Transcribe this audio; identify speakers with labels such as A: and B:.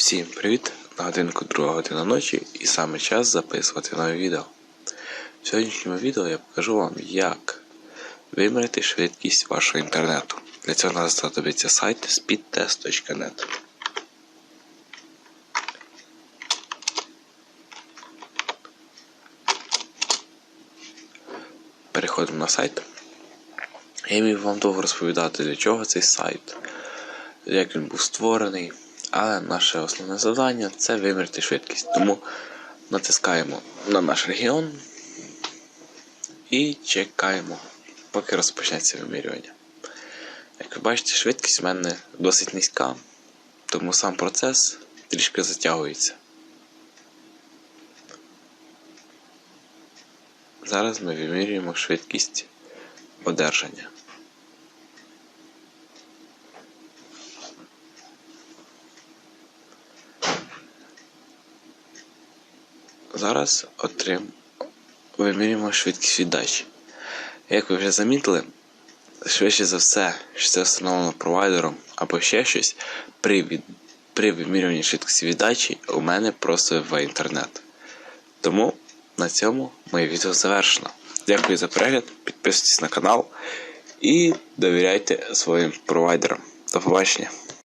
A: Всім привіт! На годинку друга година ночі і саме час записувати нове відео. В сьогоднішньому відео я покажу вам, як виміряти швидкість вашого інтернету. Для цього нам знадобиться сайт speedtest.net. Переходимо на сайт. Я міг вам довго розповідати, для чого цей сайт, як він був створений. Але наше основне завдання це виміряти швидкість. Тому натискаємо на наш регіон і чекаємо, поки розпочнеться вимірювання. Як ви бачите, швидкість в мене досить низька, тому сам процес трішки затягується. Зараз ми вимірюємо швидкість одержання. Зараз отрим... вимірюємо швидкість віддачі. Як ви вже замітили, швидше за все, що це встановлено провайдером або ще щось, при, від... при вимірюванні швидкості віддачі у мене просто вибиває інтернет. Тому на цьому моє відео завершено. Дякую за перегляд, підписуйтесь на канал і довіряйте своїм провайдерам. До побачення!